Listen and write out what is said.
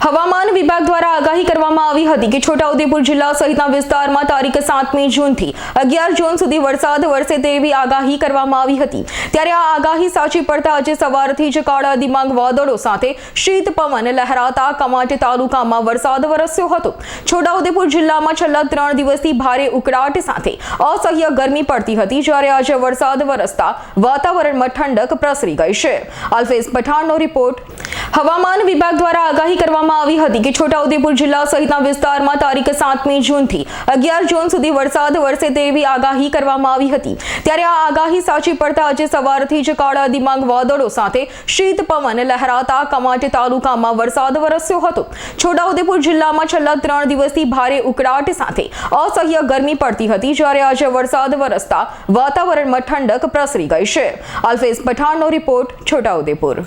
હવામાન વિભાગ દ્વારા આગાહી કરવામાં આવી હતી કે છોટાઉદેપુર જિલ્લા સહિતના વિસ્તારમાં તારીખ સાતમી જૂનથી અગિયાર જૂન સુધી વરસાદ વરસે તેવી આગાહી કરવામાં આવી હતી. ત્યારે આ આગાહી સાચી પડતા આજે સવારથી જ કાળા દિમાગ વાદળો સાથે શીત પવન લહેરાતા કમાટી તાલુકામાં વરસાદ વરસ્યો હતો. છોટાઉદેપુર જિલ્લામાં છેલ્લા ત્રણ દિવસથી ભારે ઉકળાટ સાથે અસહ્ય ગરમી પડતી હતી જ્યારે આજે વરસાદ વરસતા વાતાવરણમાં ઠંડક પ્રસરી ગઈ છે. અલ્ફેઝ પઠાણનો રિપોર્ટ હવામાન વિભાગ દ્વારા આગાહી કરવામાં આવી હતી કે છોટાઉદેપુર જિલ્લા સહિતના વિસ્તારમાં તારીખ સાતમી જૂનથી અગિયાર જૂન સુધી વરસાદ વરસે તેવી આગાહી કરવામાં આવી હતી. ત્યારે આ આગાહી સાચી પડતા આજે સવારથી જ કાળા દિમાગ વાદળો સાથે શીત પવન લહેરાતા કમાટી તાલુકામાં વરસાદ વરસ્યો હતો. છોટાઉદેપુર જિલ્લામાં છેલ્લા ત્રણ દિવસથી ભારે ઉકળાટ સાથે અસહ્ય ગરમી પડતી હતી જ્યારે આજે વરસાદ વરસતા વાતાવરણમાં ઠંડક પ્રસરી ગઈ છે. અલ્ફેઝ પઠાણનો રિપોર્ટ છોટાઉદેપુર.